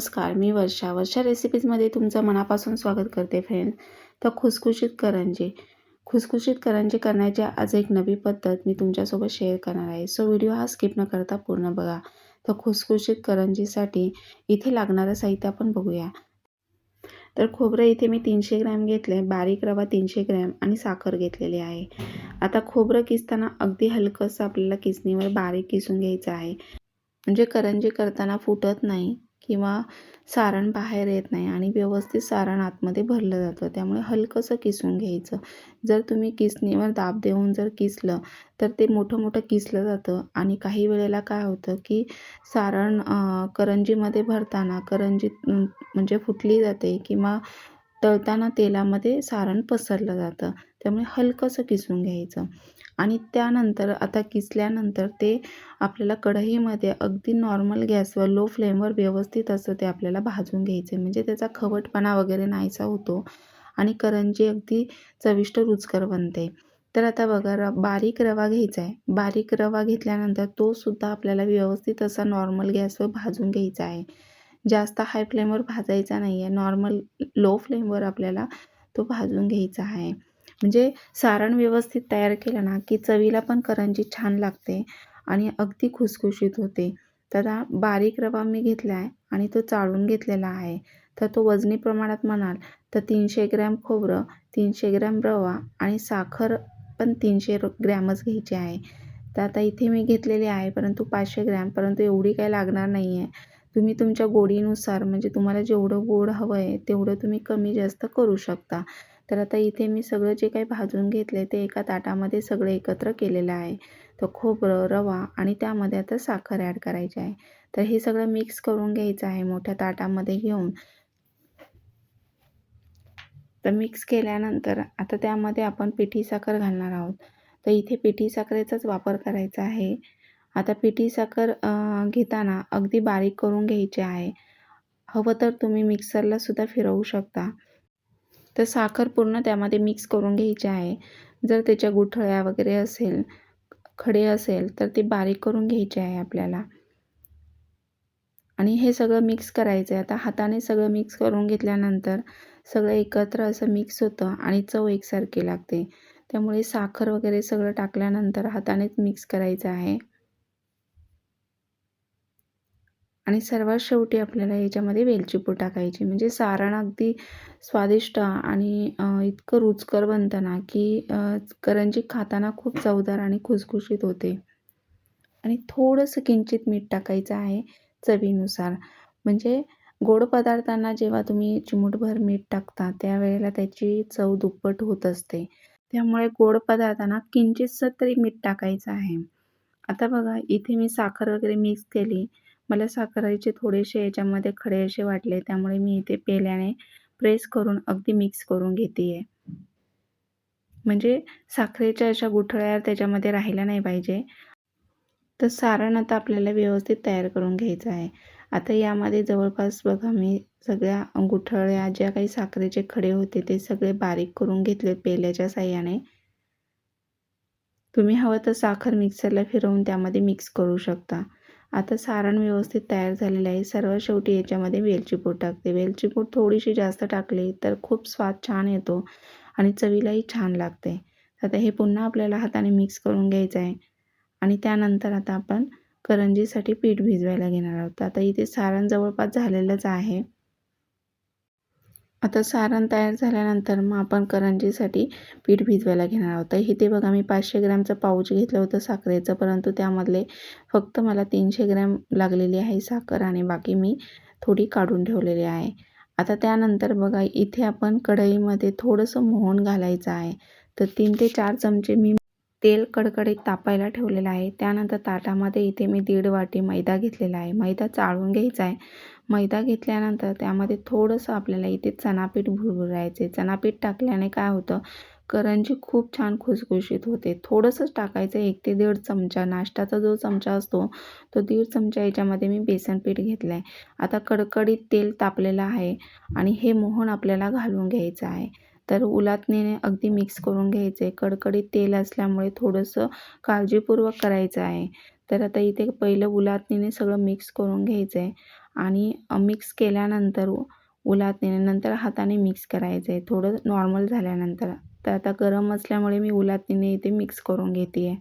नमस्कार मी वर्षा. वर्षा रेसिपीजमध्ये तुमचं मनापासून स्वागत करते फ्रेंड तर खुसखुशीत करंजी. खुसखुशीत करंजी करण्याची आज एक नवी पद्धत मी तुमच्यासोबत शेअर करणार आहे. सो व्हिडिओ हा स्किप न करता पूर्ण बघा. तर खुसखुशीत करंजीसाठी इथे लागणारं साहित्य आपण बघूया. तर खोबरं इथे मी तीनशे ग्रॅम घेतलं आहे बारीक रवा तीनशे ग्रॅम आणि साखर घेतलेली आहे. आता खोबरं किसताना अगदी हलकंसं आपल्याला किसणीवर बारीक किसून घ्यायचं आहे. म्हणजे करंजी करताना फुटत नाही. किंवा सारण बाहेर येत नाही आणि व्यवस्थित सारण आतमध्ये भरलं जातं. त्यामुळे हलकंसं किसून घ्यायचं. जर तुम्ही किसणीवर दाब देऊन जर किसलं तर ते मोठं मोठं किसलं जातं. आणि काही वेळेला काय होतं की सारण करंजीमध्ये भरताना करंजी म्हणजे फुटली जाते किंवा तळताना तेलामध्ये सारण पसरलं जातं. त्यामुळे हलकंसं किसून घ्यायचं. आणि त्यानंतर आता किसल्यानंतर ते आपल्याला कढईमध्ये अगदी नॉर्मल गॅसवर लो फ्लेमवर व्यवस्थित असं ते आपल्याला भाजून घ्यायचे म्हणजे त्याचा खवटपणा वगैरे नाहीसा होतो आणि करंजी अगदी चविष्ट रुचकर बनते. तर आता बघा र बारीक रवा घ्यायचा आहे बारीक रवा घेतल्यानंतर तो सुद्धा आपल्याला व्यवस्थित असा नॉर्मल गॅसवर भाजून घ्यायचा आहे जास्त हाय फ्लेमवर भाजायचा नाही आहे नॉर्मल लो फ्लेमवर आपल्याला तो भाजून घ्यायचा आहे. म्हणजे सारण व्यवस्थित तयार केलं ना की चवीला पण करंजी छान लागते आणि अगदी खुसखुशीत होते. तर बारीक रवा मी घेतला आहे आणि तो चाळून घेतलेला आहे. तर तो वजनी प्रमाणात म्हणाल तर तीनशे ग्रॅम खोबरं तीनशे ग्रॅम रवा आणि साखर पण तीनशे ग्रॅमच घ्यायची आहे. तर आता इथे मी घेतलेली आहे परंतु पाचशे ग्रॅम परंतु एवढी काही लागणार नाही आहे तुम्ही तुमच्या गोडीनुसार म्हणजे तुम्हाला जेवढं गोड हवं आहे तेवढं तुम्ही कमी जास्त करू शकता. तर आता इथे मी सगळं जे काही भाजून घेतले ते एका ताटामध्ये सगळं एकत्र केलेलं आहे. तर खोबरं रवा आणि त्यामध्ये आता साखर ॲड करायची आहे. तर हे सगळं मिक्स करून घ्यायचं आहे मोठ्या ताटामध्ये घेऊन. तर मिक्स केल्यानंतर आता त्यामध्ये आपण पिठी साखर घालणार आहोत. तर इथे पिठी साखरेचाच वापर करायचा आहे. आता पिठी साखर घेताना अगदी बारीक करून घ्यायची आहे. हवं तर तुम्ही मिक्सरलासुद्धा फिरवू शकता. तर साखर पूर्ण त्यामध्ये मिक्स करून घ्यायची आहे. जर त्याच्या गुठळ्या वगैरे असेल खडे असेल तर ते बारीक करून घ्यायचे आहे आपल्याला. आणि हे सगळं मिक्स करायचं आहे आता हाताने सगळं मिक्स करून घेतल्यानंतर सगळं एकत्र असं मिक्स होतं आणि चव एकसारखी लागते. त्यामुळे साखर वगैरे सगळं टाकल्यानंतर हातानेच मिक्स करायचं आहे. आणि सर्वात शेवटी आपल्याला याच्यामध्ये वेलची पूड टाकायची. म्हणजे सारण अगदी स्वादिष्ट आणि इतकं रुचकर बनतं ना की करंजी खाताना खूप चवदार आणि खुसखुशीत होते. आणि थोडंसं किंचित मीठ टाकायचं आहे चवीनुसार. म्हणजे गोड पदार्थांना जेव्हा तुम्ही चिमूटभर मीठ टाकता त्यावेळेला त्याची चव दुप्पट होत असते. त्यामुळे गोड पदार्थांना किंचितसं तरी मीठ टाकायचं आहे. आता बघा इथे मी साखर वगैरे मिक्स केली. मला साखरेचे थोडेसे याच्यामध्ये खडे असे वाटले त्यामुळे मी इथे पेल्याने प्रेस करून अगदी मिक्स करून घेते आहे म्हणजे साखरेच्या अशा गुठळ्या त्याच्यामध्ये राहिल्या नाही पाहिजे. तर सारण आता आपल्याला व्यवस्थित तयार करून घ्यायचं आहे. आता यामध्ये जवळपास बघा मी सगळ्या गुठळ्या ज्या काही साखरेचे खडे होते ते सगळे बारीक करून घेतले पेल्याच्या साह्याने. तुम्ही हवं तर साखर मिक्सरला फिरवून त्यामध्ये मिक्स करू शकता. आता सारण व्यवस्थित तयार झालेलं आहे. सर्व शेवटी याच्यामध्ये वेलची पूड टाकते. वेलची पूड थोडीशी जास्त टाकली तर खूप स्वाद छान येतो आणि चवीलाही छान लागते. आता हे पुन्हा आपल्याला हाताने मिक्स करून घ्यायचं आहे. आणि त्यानंतर आता आपण करंजीसाठी पीठ भिजवायला घेणार आहोत. आता इथे सारण जवळपास झालेलंच आहे. आता सारण तयार झाल्यानंतर मग आपण करंजीसाठी पीठ भिजवायला घेणार आहोत. तर इथे बघा मी पाचशे ग्रॅमचं पाऊच घेतलं होतं साखरेचं परंतु त्यामधले फक्त मला तीनशे ग्रॅम लागलेली आहे साखर आणि बाकी मी थोडी काढून ठेवलेली आहे. आता त्यानंतर बघा इथे आपण कढईमध्ये थोडंसं मोहन घालायचं आहे. तर तीन ते चार चमचे मी तेल कडकडीत तापायला ठेवलेलं आहे. त्यानंतर ताटामध्ये इथे मी दीड वाटी मैदा घेतलेला आहे. मैदा चाळून घ्यायचा आहे. मैदा घेतल्यानंतर त्यामध्ये थोडंसं आपल्याला इथे चणापीठ भुरभुरायचे. चणापीठ टाकल्याने काय होतं? करंजी खूप छान खुसखुशीत होते. थोडंसंच टाकायचं एक ते दीड चमचा. नाश्त्याचा जो चमचा असतो तो दीड चमचा याच्यामध्ये मी बेसन पीठ घेतलं आहे आता कडकडीत तेल तापलेलं आहे आणि हे मोहन आपल्याला घालून घ्यायचं आहे. तर उलातणीने अगदी मिक्स करून घ्यायचं. आहे कडकडीत तेल असल्यामुळे थोडंसं काळजीपूर्वक करायचं आहे. तर आता इथे पहिलं उलातणीने सगळं मिक्स करून घ्यायचं आहे आणि मिक्स केल्यानंतर उलातने नंतर हाताने मिक्स करायचं आहे थोडं नॉर्मल झाल्यानंतर. तर आता गरम असल्यामुळे मी उलातनीने इथे मिक्स करून घेते आहे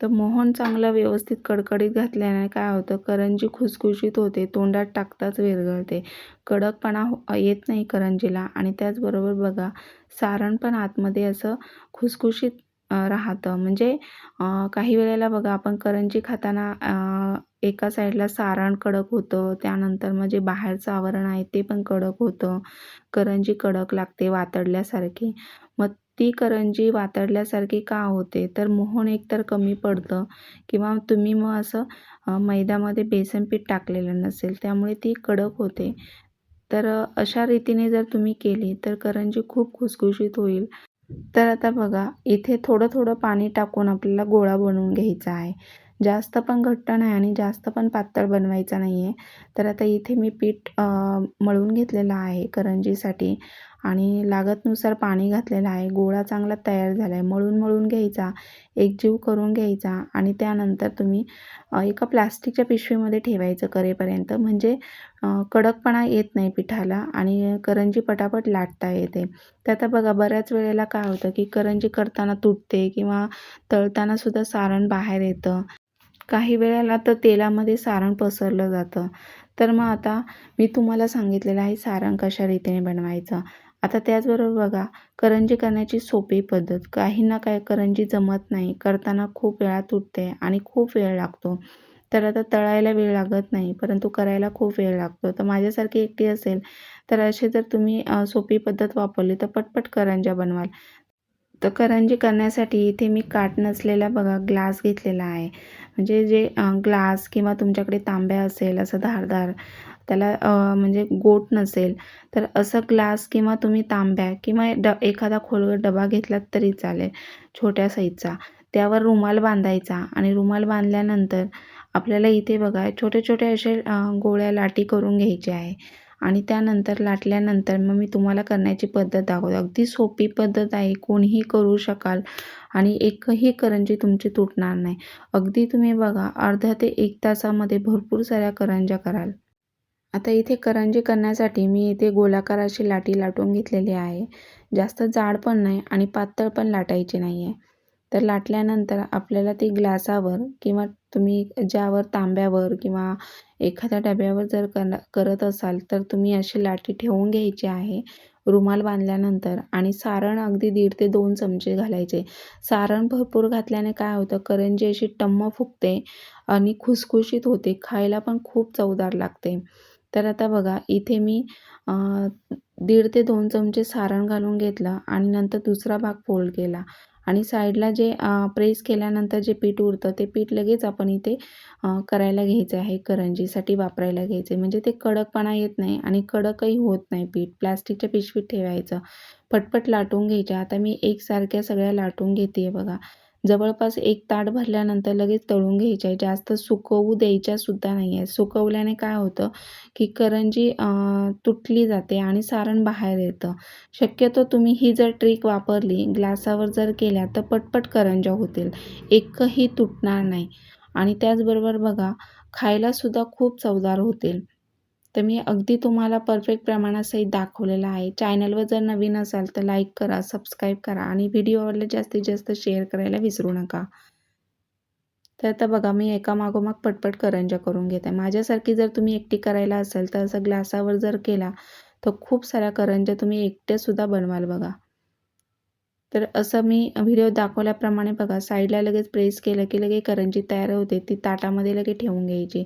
तर मोहन चांगलं व्यवस्थित कडकडीत घातल्याने काय होतं करंजी खुसखुशीत होते. तोंडात टाकताच विरघळते. कडकपणा हो, येत नाही करंजीला. आणि त्याचबरोबर बघा सारण पण आतमध्ये असं खुसखुशीत राहतं. म्हणजे काही वेळेला बघा आपण करंजी खाताना एका साईडला सारण कडक होतं. त्यानंतर मग जे बाहेरचं आवरण आहे ते पण कडक होतं. करंजी कडक लागते वातडल्यासारखी. मग ती करंजी वातडल्यासारखी का होते? तर मोहन एकतर कमी पडतं. किंवा तुम्ही मग असं मैद्यामध्ये बेसन पीठ टाकलेलं नसेल त्यामुळे ती कडक होते. तर अशा रीतीने जर तुम्ही केली तर करंजी खूप खुसखुशीत होईल. तर आता बघा इथे थोडं थोडं पाणी टाकून आपल्याला गोळा बनवून घ्यायचा आहे. जास्त पण घट्ट नाही आणि जास्त पण पातळ बनवायचा नाही आहे तर आता इथे मी पीठ मळून घेतलेलं आहे करंजीसाठी. आणि लागतनुसार पाणी घातलेलं आहे. गोळा चांगला तयार झाला आहे मळून मळून घ्यायचा एकजीव करून घ्यायचा आणि त्यानंतर तुम्ही एका प्लास्टिकच्या पिशवीमध्ये ठेवायचं करेपर्यंत. म्हणजे कडकपणा येत नाही पिठाला आणि करंजी पटापट लाटता येते. तर आता बघा बऱ्याच वेळेला काय होतं की करंजी करताना तुटते किंवा तळतानासुद्धा सारण बाहेर येतं. काही वेळेला तर तेलामध्ये सारण पसरलं जातं. तर मग आता मी तुम्हाला सांगितलेलं आहे सारण कशा रीतीने बनवायचं. आता त्याचबरोबर बघा करंजी करण्याची सोपी पद्धत. काही ना काय करंजी जमत नाही. करताना खूप वेळा तुटते आणि खूप वेळ लागतो. तर आता तळायला वेळ लागत नाही परंतु करायला खूप वेळ लागतो. तर माझ्यासारखी एकटी असेल तर असे जर तुम्ही सोपी पद्धत वापरली तर पटपट करंज्या बनवाल. तर करंजी करण्यासाठी इथे मी काट नसलेला बघा ग्लास घेतलेला आहे. म्हणजे जे ग्लास किंवा तुमच्याकडे तांब्या असेल असं धारदार त्याला म्हणजे गोट नसेल तर असं ग्लास किंवा तुम्ही तांब्या किंवा ड एखादा खोलवर डबा घेतलात तरी चालेल छोट्या साईजचा. त्यावर रुमाल बांधायचा आणि रुमाल बांधल्यानंतर आपल्याला इथे बघा छोटे छोटे असे गोळ्या लाटी करून घ्यायचे आहे. आणि त्यानंतर लाटल्यानंतर मग मी तुम्हाला करण्याची पद्धत दाखवतो. अगदी सोपी पद्धत आहे कोणीही करू शकाल आणि एकही करंजी तुमची तुटणार नाही. अगदी तुम्ही बघा अर्ध्या ते एक तासामध्ये भरपूर साऱ्या करंज्या कराल. आता इथे करंजी करण्यासाठी मी इथे गोलाकार अशी लाटी लाटून घेतलेली आहे. जास्त जाड पण नाही आणि पातळ पण लाटायची नाही आहे तर लाटल्यानंतर आपल्याला ती ग्लासावर किंवा तुम्ही ज्यावर तांब्यावर किंवा एखाद्या डब्यावर जर करत असाल तर तुम्ही अशी लाटी ठेवून घ्यायची आहे. रुमाल बांधल्यानंतर आणि सारण अगदी दीड ते दोन चमचे घालायचे. सारण भरपूर घातल्याने काय होतं करंजी अशी टम्म फुगते आणि खुसखुशीत होते. खायला पण खूप चवदार लागते. तर आता बघा इथे मी दीड ते दोन चमचे सारण घालून घेतलं आणि नंतर दुसरा भाग फोल्ड केला. आणि साईडला जे प्रेस केल्यानंतर जे पीठ उरतं ते पीठ लगेच आपण इथे करायला घ्यायचं आहे. करंजीसाठी वापरायला घ्यायचे म्हणजे ते कडकपणा येत नाही आणि कडकही होत नाही पीठ. प्लॅस्टिकच्या पिशवीत ठेवायचं. पटपट लाटून घ्यायच्या. आता मी एकसारख्या सगळ्या लाटून घेते बघा. जवळपास एक ताट भरल्यानंतर लगेच तळून घ्यायच्या आहे जास्त सुकवू द्यायच्या सुद्धा नाही आहे सुकवल्याने काय होतं की करंजी तुटली जाते आणि सारण बाहेर येतं. शक्यतो तुम्ही ही जर ट्रिक वापरली ग्लासावर जर केल्या तर पटपट करंज्या होतील. एकही तुटणार नाही. आणि त्याचबरोबर बघा खायलासुद्धा खूप चवदार होतील. तर मी अगदी तुम्हाला परफेक्ट प्रमाणासहित दाखवलेला आहे. चॅनलवर जर नवीन असाल तर लाईक करा सबस्क्राईब करा आणि व्हिडिओ आवडले जास्तीत जास्त शेअर करायला विसरू नका. तर आता बघा मी एका मागोमाग पटपट करंजा करून घेते. माझ्यासारखी जर तुम्ही एकटी करायला असेल तर असं ग्लासावर जर केला तर खूप साऱ्या करंज्या तुम्ही एकट्यासुद्धा बनवाल बघा. तर असं मी व्हिडिओ दाखवल्याप्रमाणे बघा साईडला लगेच प्रेस केलं की लगे करंजी तयार होते. ती ताटामध्ये लगे ठेवून घ्यायची.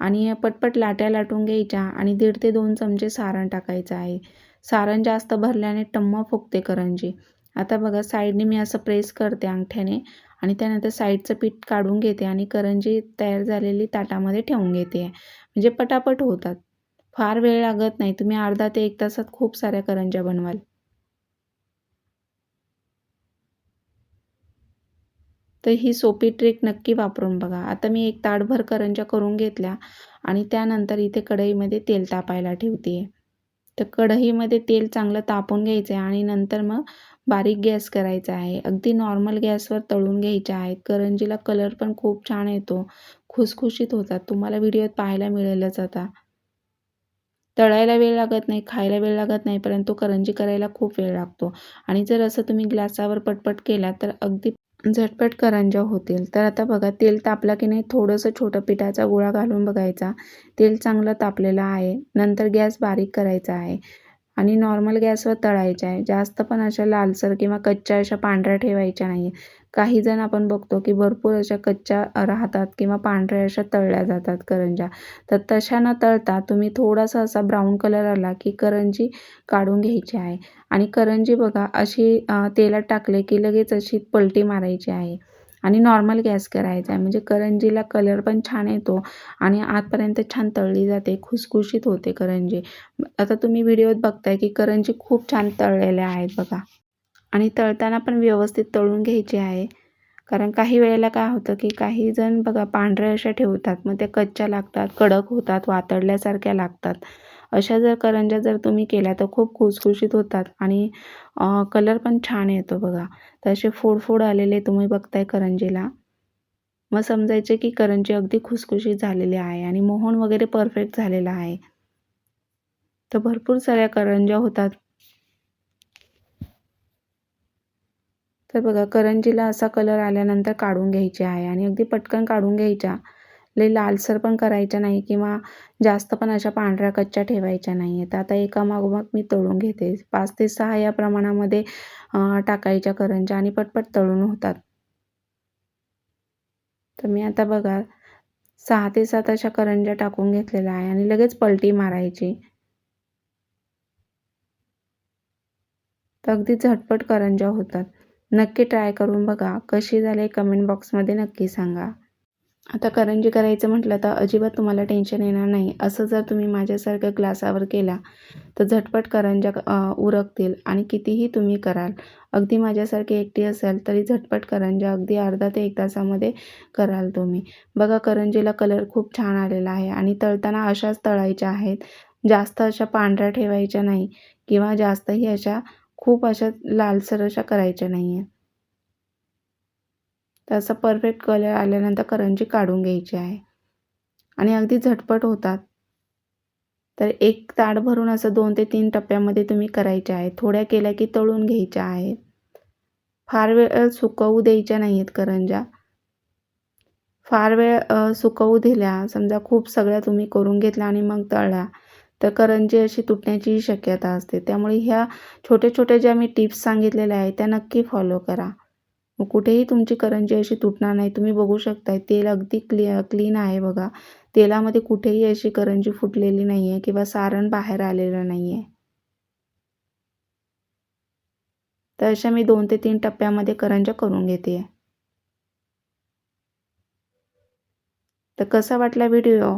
आणि पटपट लाट्या लाटून घ्यायच्या आणि दीड ते दोन चमचे सारण टाकायचं आहे. सारण जास्त भरल्याने टम्म फुगते करंजी. आता बघा साईडने मी असं प्रेस करते अंगठ्याने आणि त्यानंतर साईडचं पीठ काढून घेते आणि करंजी तयार झालेली ताटामध्ये ठेवून घेते. म्हणजे पटापट होतात. फार वेळ लागत नाही. तुम्ही अर्धा ते एक तासात खूप साऱ्या करंज्या बनवाल. तर ही सोपी ट्रिक नक्की वापरून बघा. आता मी एक ताटभर करंजा करून घेतल्या आणि त्यानंतर इथे कढईमध्ये तेल तापायला ठेवते. तर कढईमध्ये तेल चांगलं तापून घ्यायचं आहे आणि नंतर मग बारीक गॅस करायचा आहे. अगदी नॉर्मल गॅसवर तळून घ्यायच्या आहेत. करंजीला कलर पण खूप छान येतो. खुसखुशीत होतात. तुम्हाला व्हिडिओत पाहायला मिळेलच आता. तळायला वेळ लागत नाही खायला वेळ लागत नाही परंतु करंजी करायला खूप वेळ लागतो. आणि जर असं तुम्ही ग्लासावर पटपट केला तर अगदी झटपट करंज्या होतील. तर आता बघा तेल तापला की नाही थोडंसं छोटं पिठाचा गोळा घालून बघायचा. तेल चांगलं तापलेलं आहे. नंतर गॅस बारीक करायचा आहे. आणि नॉर्मल गॅसवर तळायच्या आहे. जास्त पण अशा लालसर किंवा कच्च्या अशा पांढऱ्या ठेवायच्या नाही काही जण आपण बघतो की भरपूर अशा कच्च्या राहतात किंवा पांढऱ्या अशा तळल्या जातात करंज्या तर तशा न तळता तुम्ही थोडासा असा ब्राऊन कलर आला की करंजी काढून घ्यायची आहे. आणि करंजी बघा अशी तेलात टाकले की लगेच अशी पलटी मारायची आहे. आणि नॉर्मल गॅस करायचा आहे म्हणजे करंजीला कलर पण छान येतो आणि आतपर्यंत छान तळली जाते खुसखुशीत होते करंजी. आता तुम्ही व्हिडिओत बघताय की करंजी खूप छान तळलेल्या आहेत बघा. आणि तळताना पण व्यवस्थित तळून घ्यायची आहे. कारण काही वेळेला काय होतं की काही जण बघा पांढऱ्या अशा ठेवतात. मग त्या कच्च्या लागतात कडक होतात वातडल्यासारख्या लागतात. अशा जर करंज्या जर तुम्ही केल्या तर खूप खुसखुशीत होतात आणि कलर पण छान येतो बघा. तर असे फोडफोड आलेले तुम्ही बघताय करंजीला. मग समजायचे की करंजी अगदी खुसखुशीत झालेली आहे आणि मोहन वगैरे परफेक्ट झालेला आहे. तर भरपूर साऱ्या करंज्या होतात. तर बघा करंजीला असा कलर आल्यानंतर काढून घ्यायचे आहे आणि अगदी पटकन काढून घ्यायच्या. लई लालसर पण करायच्या नाही किंवा जास्त पण अशा पांढऱ्या कच्च्या ठेवायच्या नाही आहेत आता एका मागोमाग मी तळून घेते. पाच ते सहा या प्रमाणामध्ये टाकायच्या करंज्या आणि पटपट तळून होतात. तर मी आता बघा सहा ते सात अशा करंज्या टाकून घेतलेल्या आहे आणि लगेच पलटी मारायची. तर अगदी झटपट करंज्या होतात. नक्की ट्राय करून बघा. कशी झाली कमेंट बॉक्समध्ये नक्की सांगा. आता करंजी करायचं म्हटलं तर अजिबात तुम्हाला टेन्शन येणार नाही. असं जर तुम्ही माझ्यासारखं ग्लासावर केला तर झटपट करंज्या उरकतील आणि कितीही तुम्ही कराल अगदी माझ्यासारखी एकटी असाल तरी झटपट करंज्या अगदी अर्धा ते एक तासामध्ये कराल तुम्ही. बघा करंजीला कलर खूप छान आलेला आहे आणि तळताना अशाच तळायच्या आहेत. जास्त अशा पांढऱ्या ठेवायच्या नाही किंवा जास्तही अशा खूप अशा लालसर अशा करायच्या नाही आहेत तर असं परफेक्ट कलर आल्यानंतर करंजी काढून घ्यायची आहे. आणि अगदी झटपट होतात. तर एक ताड भरून असं दोन ते तीन टप्प्यामध्ये तुम्ही करायचे आहे. थोड्या केल्या की तळून घ्यायच्या आहेत. फार वेळ सुकवू द्यायच्या नाही आहेत करंज्या. फार वेळ सुकवू दिल्या. समजा खूप सगळ्या तुम्ही करून घेतल्या आणि मग तळल्या. तर करंजी अशी तुटण्याचीही शक्यता असते. त्यामुळे ह्या छोट्या छोट्या ज्या मी टिप्स सांगितलेल्या आहेत त्या नक्की फॉलो करा. मग कुठेही तुमची करंजी अशी तुटणार नाही. तुम्ही बघू शकताय तेल अगदी क्लि क्लीन आहे बघा. तेलामध्ये कुठेही अशी करंजी फुटलेली नाही आहे किंवा सारण बाहेर आलेलं नाही आहे तर अशा मी दोन ते तीन टप्प्यामध्ये करंजा करून घेते. तर कसा वाटला व्हिडिओ?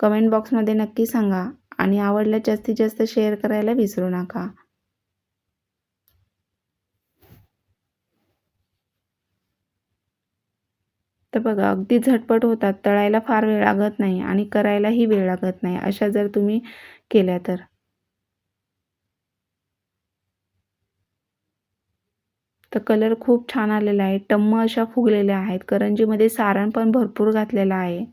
कमेंट बॉक्समध्ये नक्की सांगा आणि आवडल्या जास्तीत जास्त शेअर करायला विसरू नका. तर बघा अगदी झटपट होतात. तळायला फार वेळ लागत नाही आणि करायलाही वेळ लागत नाही अशा जर तुम्ही केल्या तर. तर कलर खूप छान आलेला आहे. टम्म अशा फुगलेल्या आहेत. करंजीमध्ये सारण पण भरपूर घातलेला आहे.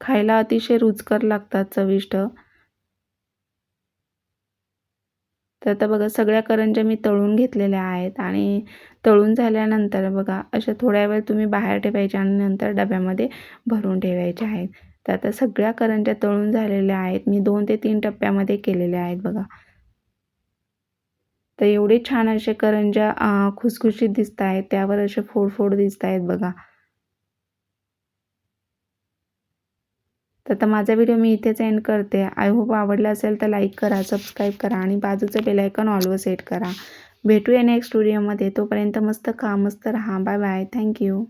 खायला अतिशय रुचकर लागतात चविष्ट. तर आता बघा सगळ्या करंज्या मी तळून घेतलेल्या आहेत आणि तळून झाल्यानंतर बघा अशा थोड्या वेळ तुम्ही बाहेर ठेवायच्या आणि नंतर डब्यामध्ये भरून ठेवायच्या आहेत. तर आता सगळ्या करंज्या तळून झालेल्या आहेत. मी दोन ते तीन टप्प्यामध्ये केलेल्या आहेत बघा. तर एवढे छान असे करंज्या खुसखुशीत दिसत आहेत. त्यावर असे फोडफोड दिसत आहेत बघा. तर आता माझा व्हिडिओ मी इथेच एंड करते. आय होप आवडला असेल तर लाईक करा सबस्क्राईब करा आणि बाजूचं बेलायकन ऑलवर सेट करा. भेटूया नेक्स्ट व्हिडिओमध्ये तोपर्यंत मस्त खा मस्त राहा. Bye bye thank you